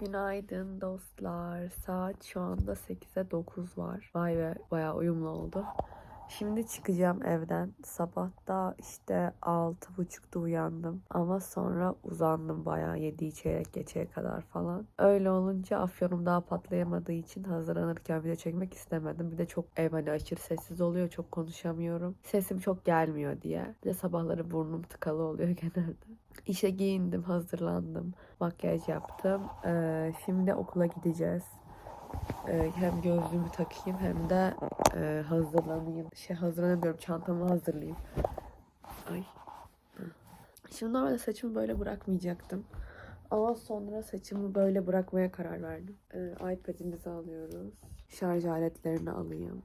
Günaydın dostlar. Saat şu anda 8'e 9 var. Vay be bayağı uyumlu oldu. Şimdi çıkacağım evden. Sabahta işte 6.30'da uyandım. Ama sonra uzandım bayağı 7 çeyrek geçeye kadar falan. Öyle olunca afyonum daha patlayamadığı için hazırlanırken video çekmek istemedim. Bir de çok ev hani aşırı sessiz oluyor. Çok konuşamıyorum. Sesim çok gelmiyor diye. Bir de sabahları burnum tıkalı oluyor genelde. İşe giyindim, hazırlandım. Makyaj yaptım. Ee, şimdi okula gideceğiz. Ee, hem gözlüğümü takayım hem de e, hazırlanayım. Şey hazırlanamıyorum. Çantamı hazırlayayım. Ay. Şimdi normalde saçımı böyle bırakmayacaktım. Ama sonra saçımı böyle bırakmaya karar verdim. Ee, iPad'imizi alıyoruz. Şarj aletlerini alayım.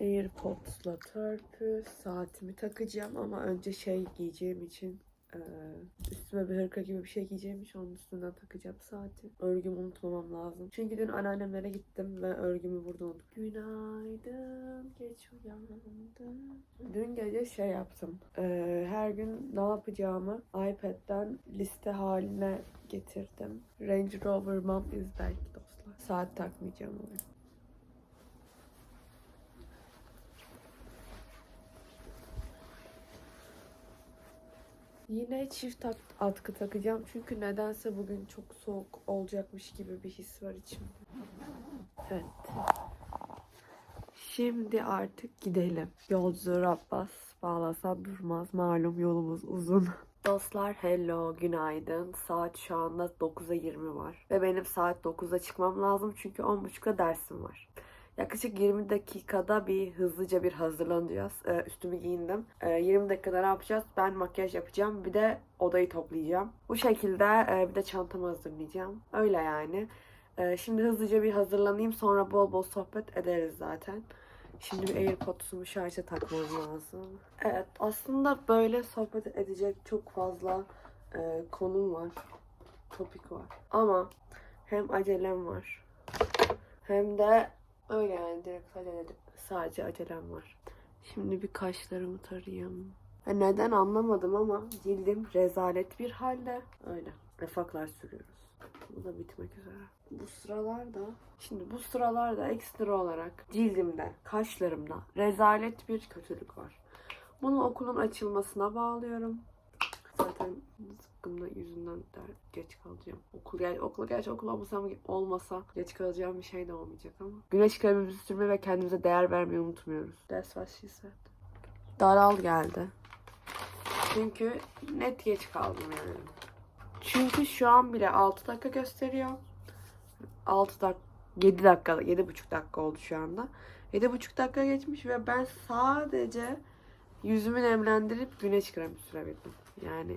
AirPods'la törpü, saatimi takacağım ama önce şey giyeceğim için e, üstüme bir hırka gibi bir şey giyeceğim için onun üstünden takacağım saati. Örgümü unutmamam lazım. Çünkü dün anneannemlere gittim ve örgümü burada unuttum. Günaydın, geç uyandım. Dün gece şey yaptım. E, her gün ne yapacağımı iPad'den liste haline getirdim. Range Rover Mom is belki dostlar. Saat takmayacağım o Yine çift at- atkı takacağım çünkü nedense bugün çok soğuk olacakmış gibi bir his var içimde. Evet. Şimdi artık gidelim. Yolcu Rabbas bağlasan durmaz. Malum yolumuz uzun. Dostlar hello günaydın. Saat şu anda 9'a 20 var. Ve benim saat 9'da çıkmam lazım çünkü 10.30'da dersim var. Yaklaşık 20 dakikada bir hızlıca bir hazırlanacağız. Ee, üstümü giyindim. Ee, 20 dakikada ne yapacağız? Ben makyaj yapacağım. Bir de odayı toplayacağım. Bu şekilde e, bir de çantamı hazırlayacağım. Öyle yani. Ee, şimdi hızlıca bir hazırlanayım. Sonra bol bol sohbet ederiz zaten. Şimdi bir AirPods'umu şarja takmam lazım. Evet aslında böyle sohbet edecek çok fazla e, konum var. Topik var. Ama hem acelem var. Hem de Öyle yani direkt halledelim. Sadece acelem var. Şimdi bir kaşlarımı tarayayım. Ha, neden anlamadım ama cildim rezalet bir halde. Öyle. Refaklar sürüyoruz. Bu da bitmek üzere. Bu sıralarda, şimdi bu sıralarda ekstra olarak cildimde, kaşlarımda rezalet bir kötülük var. Bunu okulun açılmasına bağlıyorum. Zaten zıkkımda yüzünden der, geç kalacağım. Okul gel okula gerçi okul olmasam olmasa geç kalacağım bir şey de olmayacak ama. Güneş kremimizi sürmeyi ve kendimize değer vermeyi unutmuyoruz. That's what she said. Daral geldi. Çünkü net geç kaldım yani. Çünkü şu an bile 6 dakika gösteriyor. 6 dakika 7 dakika 7,5 dakika oldu şu anda. 7,5 dakika geçmiş ve ben sadece yüzümü nemlendirip güneş kremi sürebildim. Yani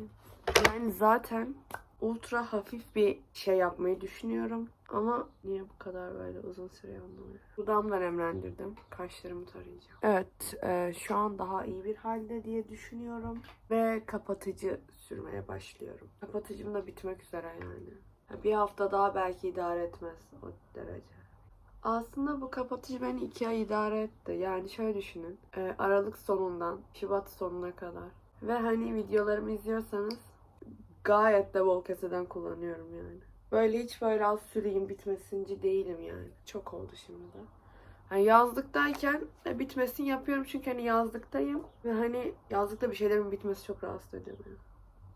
yani zaten ultra hafif bir şey yapmayı düşünüyorum. Ama niye bu kadar böyle uzun sürüyor anlamıyorum. Dudağımı da nemlendirdim. Kaşlarımı tarayacağım. Evet e, şu an daha iyi bir halde diye düşünüyorum. Ve kapatıcı sürmeye başlıyorum. Kapatıcım da bitmek üzere yani. Ya Bir hafta daha belki idare etmez o derece. Aslında bu kapatıcı beni iki ay idare etti. Yani şöyle düşünün. e, Aralık sonundan Şubat sonuna kadar. Ve hani videolarımı izliyorsanız gayet de bol keseden kullanıyorum yani. Böyle hiç böyle az süreyim bitmesinci değilim yani. Çok oldu şimdi de. Hani yazlıktayken de bitmesin yapıyorum çünkü hani yazlıktayım. Ve hani yazlıkta bir şeylerin bitmesi çok rahatsız ediyor beni.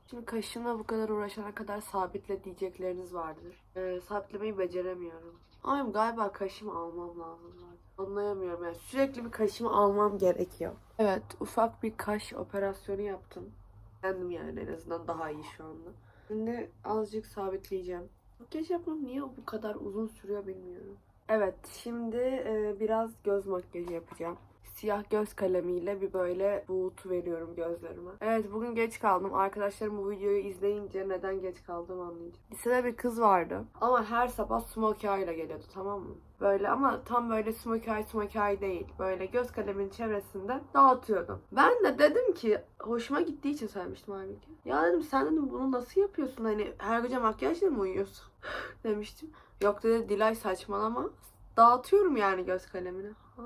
Şimdi kaşımla bu kadar uğraşana kadar sabitle diyecekleriniz vardır. Ee, sabitlemeyi beceremiyorum. Ama galiba kaşımı almam lazım zaten. Anlayamıyorum yani sürekli bir kaşımı almam gerekiyor. Evet ufak bir kaş operasyonu yaptım. Kendim yani en azından daha iyi şu anda. Şimdi azıcık sabitleyeceğim. Makyaj yapmam niye bu kadar uzun sürüyor bilmiyorum. Evet şimdi biraz göz makyajı yapacağım. Siyah göz kalemiyle bir böyle buğutu veriyorum gözlerime. Evet bugün geç kaldım. Arkadaşlarım bu videoyu izleyince neden geç kaldığımı anlayacak. Lisede bir kız vardı. Ama her sabah smokey eye ile geliyordu tamam mı? Böyle ama tam böyle smokey eye değil. Böyle göz kalemin çevresinde dağıtıyordum. Ben de dedim ki hoşuma gittiği için söylemiştim halbuki. Ya dedim sen dedim bunu nasıl yapıyorsun? Hani her gece makyajla mı uyuyorsun? demiştim. Yok dedi Dilay saçmalama. Dağıtıyorum yani göz kalemini. Ha.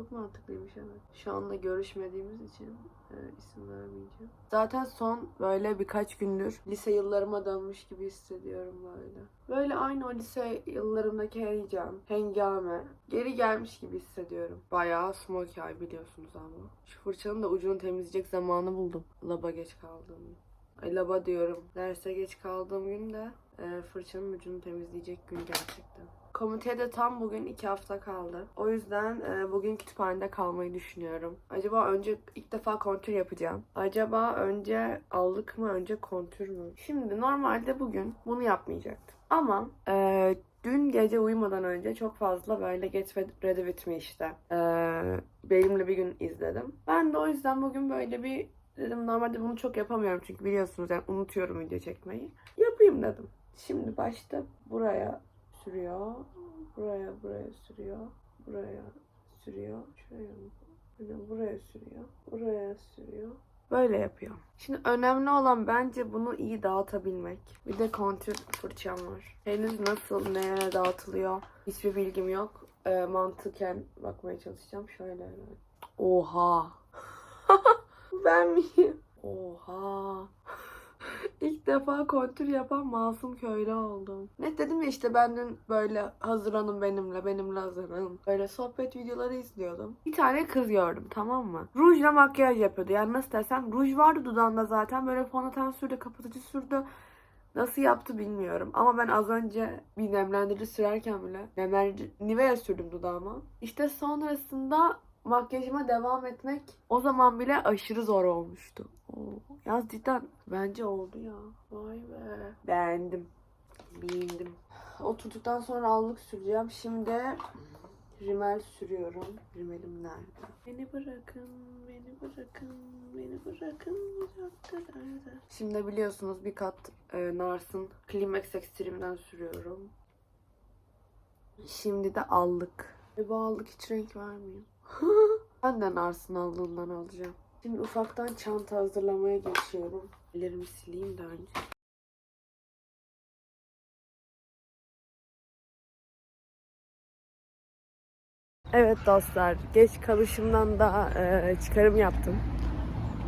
Çok mantıklıymış evet. Şu anda görüşmediğimiz için e, isim vermeyeceğim. Zaten son böyle birkaç gündür lise yıllarıma dönmüş gibi hissediyorum böyle. Böyle aynı o lise yıllarımdaki heyecan, hengame geri gelmiş gibi hissediyorum. Bayağı smokey eye biliyorsunuz ama. Şu fırçanın da ucunu temizleyecek zamanı buldum. Laba geç kaldığım gün. Ay laba diyorum. Derse geç kaldığım gün de e, fırçanın ucunu temizleyecek gün gerçekten. Komiteye tam bugün iki hafta kaldı. O yüzden e, bugün kütüphanede kalmayı düşünüyorum. Acaba önce ilk defa kontür yapacağım. Acaba önce allık mı önce kontür mü? Şimdi normalde bugün bunu yapmayacaktım. Ama e, dün gece uyumadan önce çok fazla böyle Get Ready With Me işte. E, benimle bir gün izledim. Ben de o yüzden bugün böyle bir dedim normalde bunu çok yapamıyorum çünkü biliyorsunuz yani unutuyorum video çekmeyi. Yapayım dedim. Şimdi başta buraya sürüyor. Buraya buraya sürüyor. Buraya sürüyor. Şuraya mı? Buraya sürüyor. Buraya sürüyor. Böyle yapıyor. Şimdi önemli olan bence bunu iyi dağıtabilmek. Bir de kontür fırçam var. Henüz nasıl, nereye dağıtılıyor hiçbir bilgim yok. Ee, mantıken bakmaya çalışacağım. Şöyle. Oha. Ben miyim? Oha. İlk defa kontür yapan masum köylü oldum. Ne dedim ya işte ben dün böyle hazırlanın benimle, benimle hazırlanın. Böyle sohbet videoları izliyordum. Bir tane kız gördüm tamam mı? Rujla makyaj yapıyordu. Yani nasıl desem ruj vardı dudağında zaten. Böyle fondöten sürdü, kapatıcı sürdü. Nasıl yaptı bilmiyorum. Ama ben az önce bir nemlendirici sürerken bile nemlendirici Nivea sürdüm dudağıma. İşte sonrasında makyajıma devam etmek o zaman bile aşırı zor olmuştu. Oo, ya cidden bence oldu ya. Vay be. Beğendim. Beğendim. Oturduktan sonra allık süreceğim. Şimdi rimel sürüyorum. Rimelim nerede? Beni bırakın, beni bırakın, beni bırakın uzaktalarda. Şimdi biliyorsunuz bir kat e, Nars'ın Climax Extreme'den sürüyorum. Şimdi de allık. E bu allık hiç renk vermiyor. ben de Nars'ın allığından alacağım. Şimdi ufaktan çanta hazırlamaya geçiyorum. Ellerimi sileyim de önce. Evet dostlar, geç kalışımdan da e, çıkarım yaptım.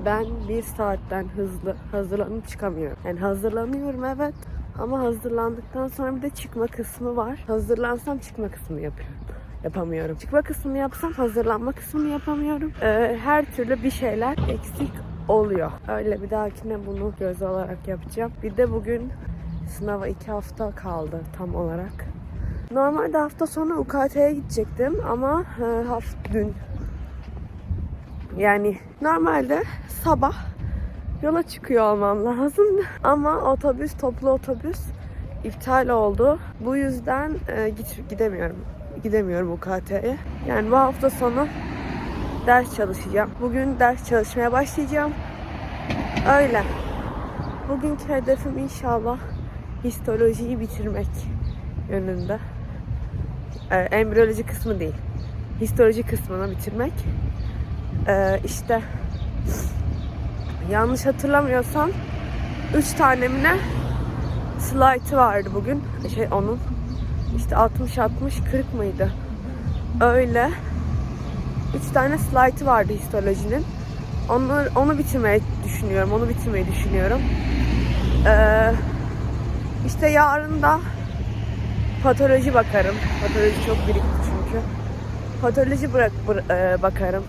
Ben bir saatten hızlı hazırlanıp çıkamıyorum. Yani hazırlanıyorum evet ama hazırlandıktan sonra bir de çıkma kısmı var. Hazırlansam çıkma kısmını yapıyorum. Yapamıyorum. Çıkma kısmını yapsam hazırlanma kısmını yapamıyorum. E, her türlü bir şeyler eksik oluyor. Öyle bir dahakine bunu göz olarak yapacağım. Bir de bugün sınava iki hafta kaldı tam olarak. Normalde hafta sonu UKT'ye gidecektim ama e, hafta dün yani normalde sabah yola çıkıyor olmam lazım ama otobüs toplu otobüs iptal oldu. Bu yüzden e, git gidemiyorum. Gidemiyorum UKT'ye. Yani bu hafta sonu ders çalışacağım. Bugün ders çalışmaya başlayacağım. Öyle. Bugünkü hedefim inşallah histolojiyi bitirmek yönünde. Ee, embriyoloji kısmı değil. Histoloji kısmını bitirmek. Ee, işte yanlış hatırlamıyorsam 3 tane mi slaytı vardı bugün. Şey onun. İşte 60 60 40 mıydı? Öyle. 3 tane slaytı vardı histolojinin. Onu, onu bitirmeyi düşünüyorum. Onu bitirmeyi düşünüyorum. Ee, işte yarın da patoloji bakarım. Patoloji çok birikti çünkü. Patoloji bırak bır- e, bakarım.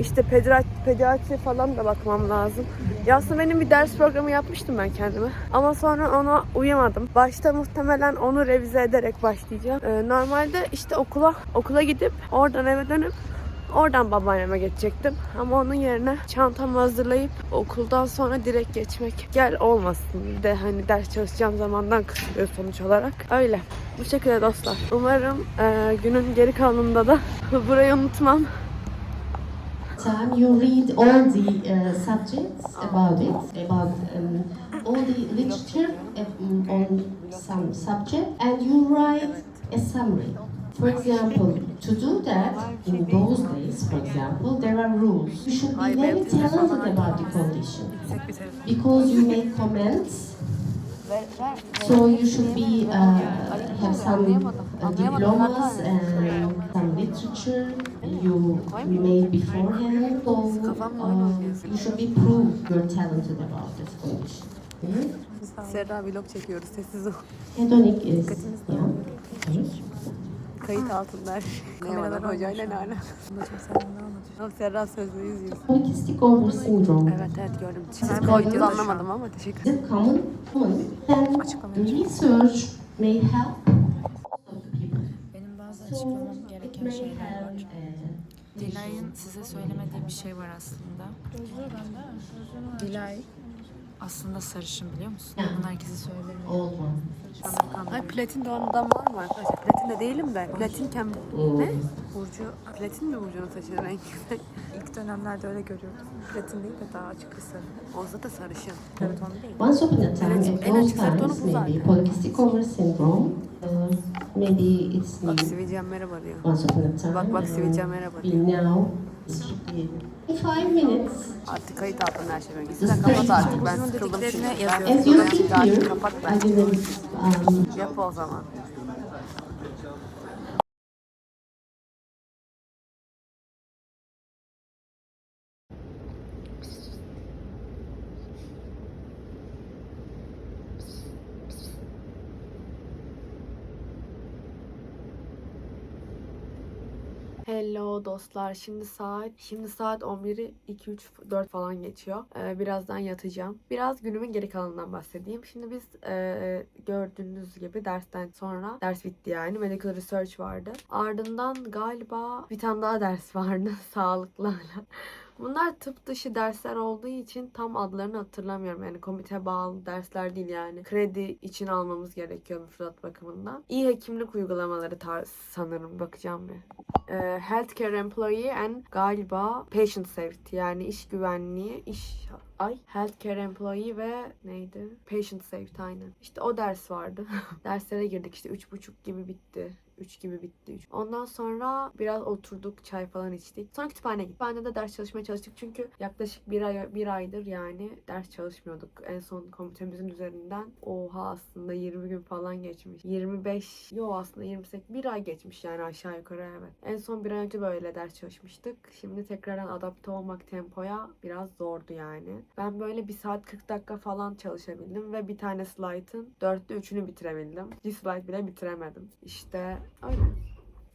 İşte pediatri, pediatri falan da bakmam lazım. Ya aslında benim bir ders programı yapmıştım ben kendime. Ama sonra ona uyamadım. Başta muhtemelen onu revize ederek başlayacağım. Ee, normalde işte okula okula gidip oradan eve dönüp Oradan babaanneme geçecektim. Ama onun yerine çantamı hazırlayıp okuldan sonra direkt geçmek gel olmasın. De hani ders çalışacağım zamandan kısılıyor sonuç olarak. Öyle. Bu şekilde dostlar. Umarım e, günün geri kalanında da burayı unutmam. Time you read all the uh, subjects about it, about um, all the literature um, on some subject, and you write a summary. For example, to do that, in those days, for example, there are rules. You should be very talented about the condition because you make comments So you should be uh, have some uh, diplomas and some literature you made beforehand. So uh, you should be prove you're talented about this condition. Hmm? Serra vlog çekiyoruz sessiz ol. Hedonic is yeah. Kayıt altınlar. Ne var hocayla ne ala? Ama Serra sözlü yüzüyor. Polycystic ovary syndrome. Evet evet gördüm. Siz koyduğunuzu anlamadım ama teşekkür ederim. Common? Common. Then research may help people. Benim bazı açıklamam gereken şeyler var. Dilay'ın size söylemediği bir şey var aslında. Dilay aslında sarışın biliyor musun? Ya. Bunu herkese söylemiyor. old one. Ay platin doğanından var mı arkadaşlar? Platin de değilim de. Platinken ne? Burcu, platin mi Burcu'nun saçının rengi? İlk dönemlerde öyle görüyordum. Platin değil de daha açık bir sarı. Olsa da sarışın. Evet onu değil. Once upon a time, Evet, at en açık zaten times, bu maybe zaten. polycystic ovary syndrome, uh, maybe it's Bak new. sivilcem merhaba diyor. Once upon a time, Bak bak sivilcem merhaba diyor. now, Artık kayıt altında her şey böyle. Sen kapat artık. Ben sıkıldım şimdi. Ben sıkıldım şimdi artık kapat ben. Yap o zaman. Hello dostlar. Şimdi saat şimdi saat 11'i 2 3 4 falan geçiyor. Ee, birazdan yatacağım. Biraz günümün geri kalanından bahsedeyim. Şimdi biz e, gördüğünüz gibi dersten sonra ders bitti yani. Medical research vardı. Ardından galiba bir tane daha ders vardı sağlıkla. Bunlar tıp dışı dersler olduğu için tam adlarını hatırlamıyorum. Yani komite bağlı dersler değil yani. Kredi için almamız gerekiyor müfredat bakımından. İyi hekimlik uygulamaları tarz sanırım bakacağım bir. Ee, healthcare employee and galiba patient safety yani iş güvenliği, iş ay healthcare employee ve neydi? Patient safety aynen. İşte o ders vardı. Derslere girdik işte üç buçuk gibi bitti. 3 gibi bitti. Ondan sonra biraz oturduk, çay falan içtik. Sonra kütüphaneye gittik. Kütüphanede ders çalışmaya çalıştık çünkü yaklaşık bir ay bir aydır yani ders çalışmıyorduk. En son komitemizin üzerinden oha aslında 20 gün falan geçmiş. 25 yo aslında 28 bir ay geçmiş yani aşağı yukarı evet. En son bir ay önce böyle ders çalışmıştık. Şimdi tekrardan adapte olmak tempoya biraz zordu yani. Ben böyle bir saat 40 dakika falan çalışabildim ve bir tane slide'ın dörtte üçünü bitirebildim. Bir slide bile bitiremedim. İşte öyle.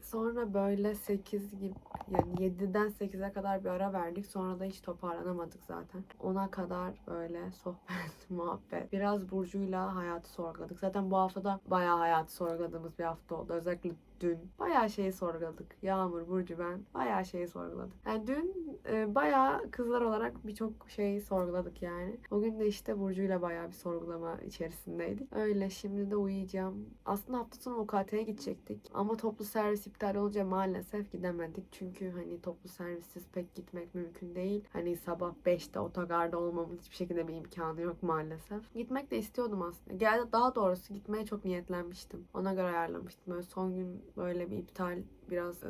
Sonra böyle 8 gibi yani 7'den 8'e kadar bir ara verdik. Sonra da hiç toparlanamadık zaten. Ona kadar böyle sohbet, muhabbet. Biraz Burcu'yla hayatı sorguladık. Zaten bu haftada bayağı hayatı sorguladığımız bir hafta oldu. Özellikle dün bayağı şeyi sorguladık. Yağmur, Burcu, ben bayağı şeyi sorguladık. Yani dün e, bayağı kızlar olarak birçok şeyi sorguladık yani. Bugün de işte Burcu'yla bayağı bir sorgulama içerisindeydik. Öyle şimdi de uyuyacağım. Aslında hafta sonu UKT'ye gidecektik. Ama toplu servis iptal olunca maalesef gidemedik. Çünkü hani toplu servissiz pek gitmek mümkün değil. Hani sabah 5'te otogarda olmamın hiçbir şekilde bir imkanı yok maalesef. Gitmek de istiyordum aslında. Gel daha doğrusu gitmeye çok niyetlenmiştim. Ona göre ayarlamıştım. Böyle son gün böyle bir iptal biraz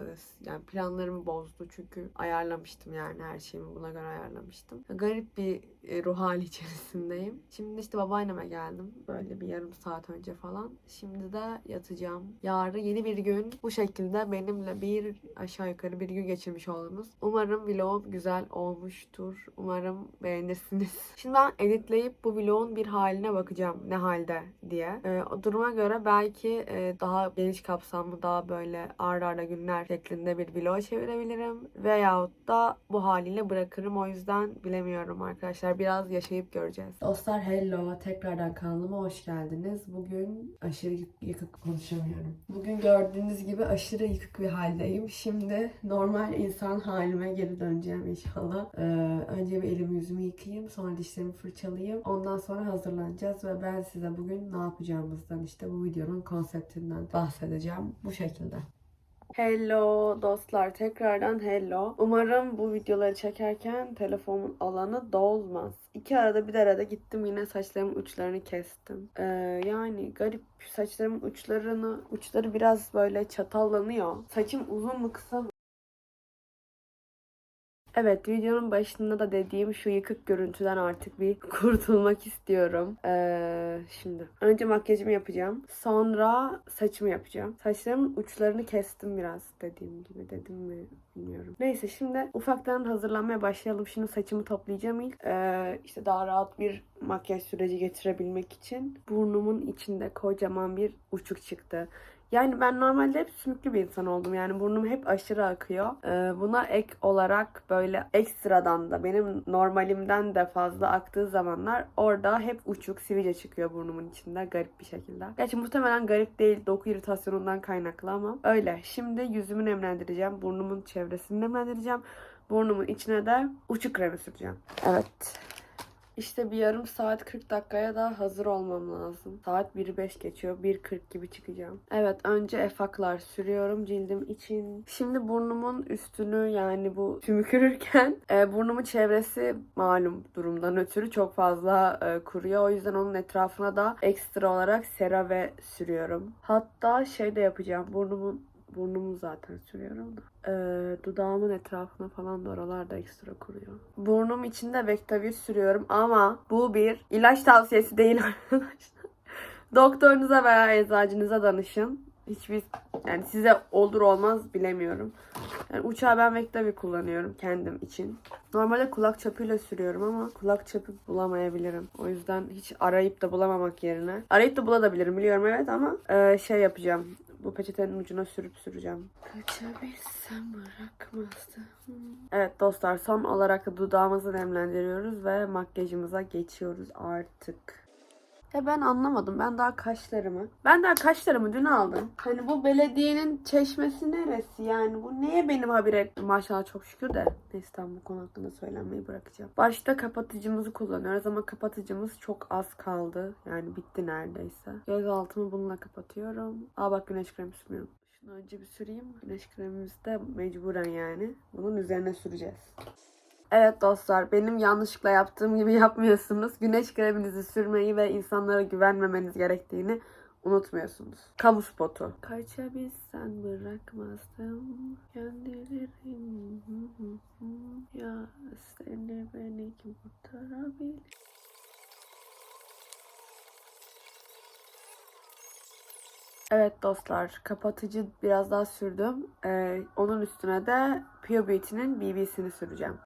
yani planlarımı bozdu çünkü ayarlamıştım yani her şeyimi buna göre ayarlamıştım. Garip bir e, ruh hali içerisindeyim. Şimdi işte babaanneme geldim böyle bir yarım saat önce falan. Şimdi de yatacağım. Yarın yeni bir gün bu şekilde benimle bir aşağı yukarı bir gün geçirmiş oldunuz. Umarım vlogum güzel olmuştur. Umarım beğenirsiniz. Şimdi ben editleyip bu vlogun bir haline bakacağım ne halde diye. E, o duruma göre belki e, daha geniş kapsamlı daha böyle arda arda günler şeklinde bir vlog çevirebilirim. Veyahut da bu haliyle bırakırım. O yüzden bilemiyorum arkadaşlar. Biraz yaşayıp göreceğiz. Dostlar hello. Tekrardan kanalıma hoş geldiniz. Bugün aşırı yık- yıkık konuşamıyorum. Bugün gördüğünüz gibi aşırı yıkık bir haldeyim. Şimdi normal insan halime geri döneceğim inşallah. Ee, önce bir elimi yüzümü yıkayayım. Sonra dişlerimi fırçalayayım. Ondan sonra hazırlanacağız ve ben size bugün ne yapacağımızdan işte bu videonun konseptinden bahsedeceğim. Bu şekilde. Hello dostlar tekrardan hello. Umarım bu videoları çekerken telefonumun alanı dolmaz. İki arada bir arada gittim yine saçlarımın uçlarını kestim. Ee, yani garip saçlarımın uçlarını uçları biraz böyle çatallanıyor. Saçım uzun mu kısa mı? Evet videonun başında da dediğim şu yıkık görüntüden artık bir kurtulmak istiyorum. Ee, şimdi önce makyajımı yapacağım. Sonra saçımı yapacağım. Saçlarımın uçlarını kestim biraz dediğim gibi. Dedim mi bilmiyorum. Neyse şimdi ufaktan hazırlanmaya başlayalım. Şimdi saçımı toplayacağım ilk. Ee, işte daha rahat bir makyaj süreci geçirebilmek için burnumun içinde kocaman bir uçuk çıktı. Yani ben normalde hep sümüklü bir insan oldum. Yani burnum hep aşırı akıyor. Ee, buna ek olarak böyle ekstradan da benim normalimden de fazla aktığı zamanlar orada hep uçuk sivilce çıkıyor burnumun içinde garip bir şekilde. Gerçi muhtemelen garip değil doku iritasyonundan kaynaklı ama öyle. Şimdi yüzümü nemlendireceğim. Burnumun çevresini nemlendireceğim. Burnumun içine de uçuk kremi süreceğim. Evet. İşte bir yarım saat 40 dakikaya da hazır olmam lazım. Saat 1'i 5 geçiyor. 1.40 gibi çıkacağım. Evet önce efaklar sürüyorum cildim için. Şimdi burnumun üstünü yani bu tümükürürken e, burnumun çevresi malum durumdan ötürü çok fazla e, kuruyor. O yüzden onun etrafına da ekstra olarak CeraVe sürüyorum. Hatta şey de yapacağım. Burnumun burnumu zaten sürüyorum da. Ee, dudağımın etrafına falan da oralarda ekstra kuruyor. Burnum içinde Vectavir sürüyorum ama bu bir ilaç tavsiyesi değil arkadaşlar. Doktorunuza veya eczacınıza danışın. Hiçbir yani size olur olmaz bilemiyorum. Yani uçağa ben Vectavir kullanıyorum kendim için. Normalde kulak çapıyla sürüyorum ama kulak çapı bulamayabilirim. O yüzden hiç arayıp da bulamamak yerine. Arayıp da bulabilirim biliyorum evet ama e, şey yapacağım. Bu peçetenin ucuna sürüp süreceğim. Kaçabilsem bırakmazdım. Evet dostlar son olarak da dudağımızı nemlendiriyoruz ve makyajımıza geçiyoruz artık. Ya ben anlamadım. Ben daha kaşlarımı. Ben daha kaşlarımı dün aldım. Hani bu belediyenin çeşmesi neresi yani? Bu neye benim haber etti? Maşallah çok şükür de. Neyse bu konu hakkında söylenmeyi bırakacağım. Başta kapatıcımızı kullanıyoruz ama kapatıcımız çok az kaldı. Yani bitti neredeyse. Göz altımı bununla kapatıyorum. Aa bak güneş kremi sürmüyorum. Şunu önce bir süreyim. Güneş kremimizi de mecburen yani. Bunun üzerine süreceğiz. Evet dostlar benim yanlışlıkla yaptığım gibi yapmıyorsunuz. Güneş kreminizi sürmeyi ve insanlara güvenmemeniz gerektiğini unutmuyorsunuz. Kamu spotu. Kaçabilsen bırakmazdım. Gönderirim. Ya seni beni kim kurtarabilir? Evet dostlar kapatıcı biraz daha sürdüm. Ee, onun üstüne de Pure Beauty'nin BB'sini süreceğim.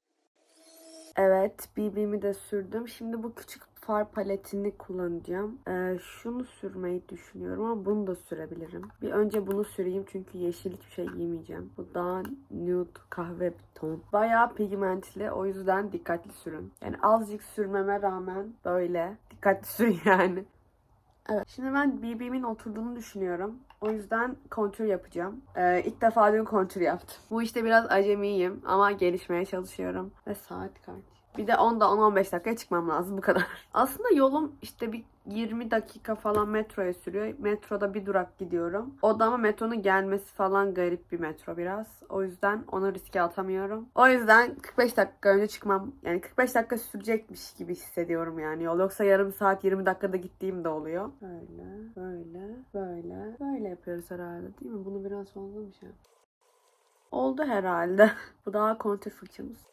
Evet, BB'mi de sürdüm. Şimdi bu küçük far paletini kullanacağım. Ee, şunu sürmeyi düşünüyorum ama bunu da sürebilirim. Bir önce bunu süreyim çünkü yeşil hiçbir şey giymeyeceğim. Bu daha nude kahve ton. Bayağı pigmentli o yüzden dikkatli sürün. Yani azıcık sürmeme rağmen böyle dikkatli sürün yani. Evet. Şimdi ben BB'min oturduğunu düşünüyorum. O yüzden kontür yapacağım. Ee, ilk defa dün kontür yaptım. Bu işte biraz acemiyim ama gelişmeye çalışıyorum. Ve saat kaç? Bir de 10'da 10-15 dakikaya çıkmam lazım bu kadar. Aslında yolum işte bir 20 dakika falan metroya sürüyor. Metroda bir durak gidiyorum. O da ama metronun gelmesi falan garip bir metro biraz. O yüzden onu riske atamıyorum. O yüzden 45 dakika önce çıkmam. Yani 45 dakika sürecekmiş gibi hissediyorum yani yol. Yoksa yarım saat 20 dakikada gittiğim de oluyor. Böyle, böyle, böyle. Böyle yapıyoruz herhalde değil mi? Bunu biraz fazla mı şey? Oldu herhalde. Bu daha fırçamız.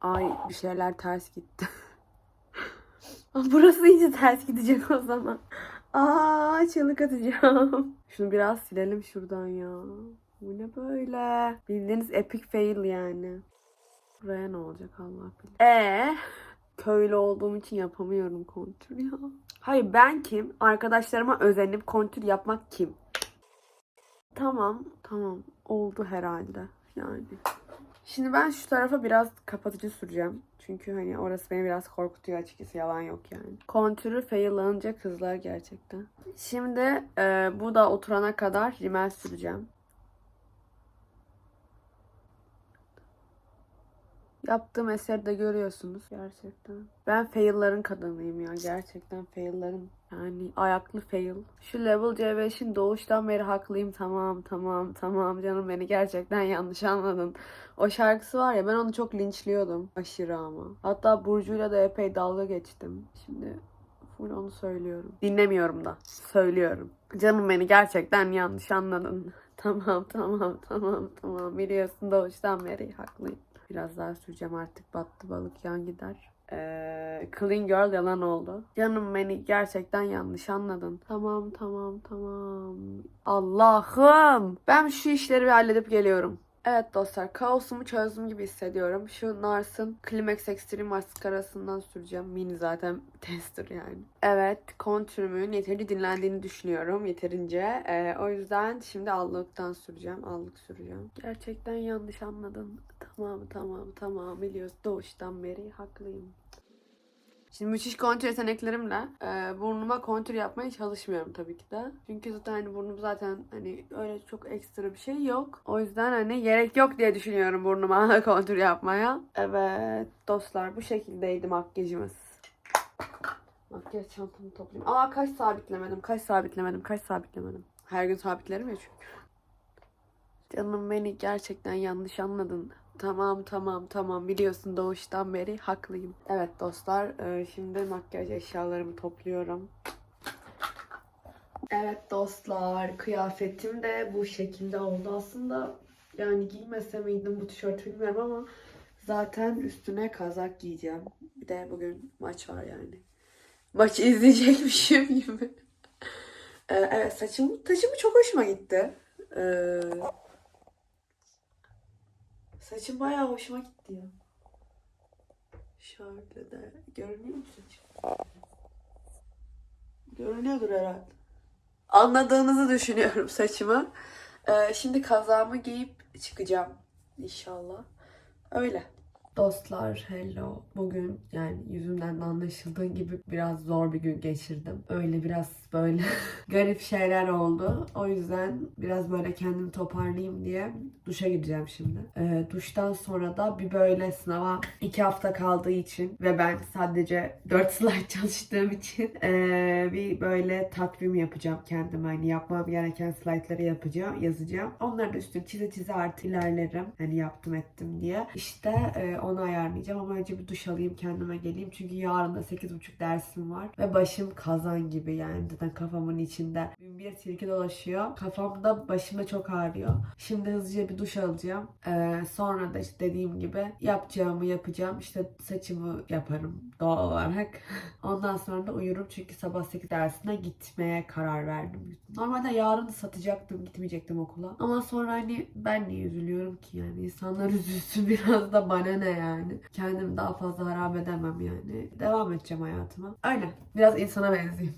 Ay bir şeyler ters gitti. Burası iyice ters gidecek o zaman. Aa çığlık atacağım. Şunu biraz silelim şuradan ya. Bu ne böyle? Bildiğiniz epic fail yani. Buraya ne olacak Allah bilir. Ee, köylü olduğum için yapamıyorum kontür ya. Hayır ben kim? Arkadaşlarıma özenip kontür yapmak kim? Tamam, tamam. Oldu herhalde. Yani. Şimdi ben şu tarafa biraz kapatıcı süreceğim. Çünkü hani orası beni biraz korkutuyor açıkçası yalan yok yani. Kontürü faillanınca kızlar gerçekten. Şimdi e, bu da oturana kadar rimel süreceğim. Yaptığım eseri de görüyorsunuz gerçekten. Ben fail'ların kadınıyım ya gerçekten fail'ların yani ayaklı fail. Şu level C5'in doğuştan beri haklıyım tamam tamam tamam canım beni gerçekten yanlış anladın. O şarkısı var ya ben onu çok linçliyordum aşırı ama. Hatta Burcu'yla da epey dalga geçtim. Şimdi full onu söylüyorum. Dinlemiyorum da söylüyorum. Canım beni gerçekten yanlış anladın. Tamam tamam tamam tamam. Biliyorsun doğuştan beri haklıyım. Biraz daha süreceğim artık battı balık yan gider. Ee, clean girl yalan oldu. Canım beni gerçekten yanlış anladın. Tamam tamam tamam. Allah'ım. Ben şu işleri bir halledip geliyorum. Evet dostlar kaosumu çözdüm gibi hissediyorum. Şu Nars'ın Climax Extreme maskarasından süreceğim. Mini zaten tester yani. Evet kontürümün yeterince dinlendiğini düşünüyorum. Yeterince. Ee, o yüzden şimdi allıktan süreceğim. Allık süreceğim. Gerçekten yanlış anladın. Tamam tamam tamam biliyorsun doğuştan beri haklıyım. Şimdi müthiş kontür yeteneklerimle e, burnuma kontür yapmaya çalışmıyorum tabii ki de. Çünkü zaten hani burnum zaten hani öyle çok ekstra bir şey yok. O yüzden hani gerek yok diye düşünüyorum burnuma kontür yapmaya. Evet dostlar bu şekildeydi makyajımız. Makyaj çantamı toplayayım. Aa kaç sabitlemedim, kaç sabitlemedim, kaç sabitlemedim. Her gün sabitlerim ya çünkü. Canım beni gerçekten yanlış anladın. Tamam tamam tamam biliyorsun doğuştan beri haklıyım. Evet dostlar e, şimdi makyaj eşyalarımı topluyorum. Evet dostlar kıyafetim de bu şekilde oldu aslında. Yani giymese miydim bu tişörtü bilmiyorum ama zaten üstüne kazak giyeceğim. Bir de bugün maç var yani. Maçı izleyecekmişim gibi. E, evet saçım, taşımı çok hoşuma gitti. Ee, Saçım bayağı hoşuma gitti ya. Şöyle de görünüyor mu saçım? Görünüyordur herhalde. Anladığınızı düşünüyorum saçımı. Ee, şimdi kazağımı giyip çıkacağım inşallah. Öyle. Dostlar hello. Bugün yani yüzümden de anlaşıldığı gibi biraz zor bir gün geçirdim. Öyle biraz böyle garip şeyler oldu. O yüzden biraz böyle kendimi toparlayayım diye duşa gideceğim şimdi. Ee, duştan sonra da bir böyle sınava iki hafta kaldığı için ve ben sadece 4 slide çalıştığım için ee, bir böyle takvim yapacağım kendime. Hani yapmam gereken slaytları yapacağım, yazacağım. Onları da üstüne çize çize artı ilerlerim. Hani yaptım ettim diye. İşte ee, onu ayarlayacağım ama önce bir duş alayım kendime geleyim. Çünkü yarın da 8.30 dersim var. Ve başım kazan gibi yani zaten kafamın içinde. Bin bir tilki dolaşıyor. Kafamda başımda çok ağrıyor. Şimdi hızlıca bir duş alacağım. Ee, sonra da işte dediğim gibi yapacağımı yapacağım. İşte saçımı yaparım doğal olarak. Ondan sonra da uyurum çünkü sabah 8 dersine gitmeye karar verdim. Normalde yarın satacaktım, gitmeyecektim okula. Ama sonra hani ben niye üzülüyorum ki yani insanlar üzülsün biraz da bana ne yani. Kendimi daha fazla harap edemem yani. Devam edeceğim hayatıma. Öyle. Biraz insana benzeyeyim.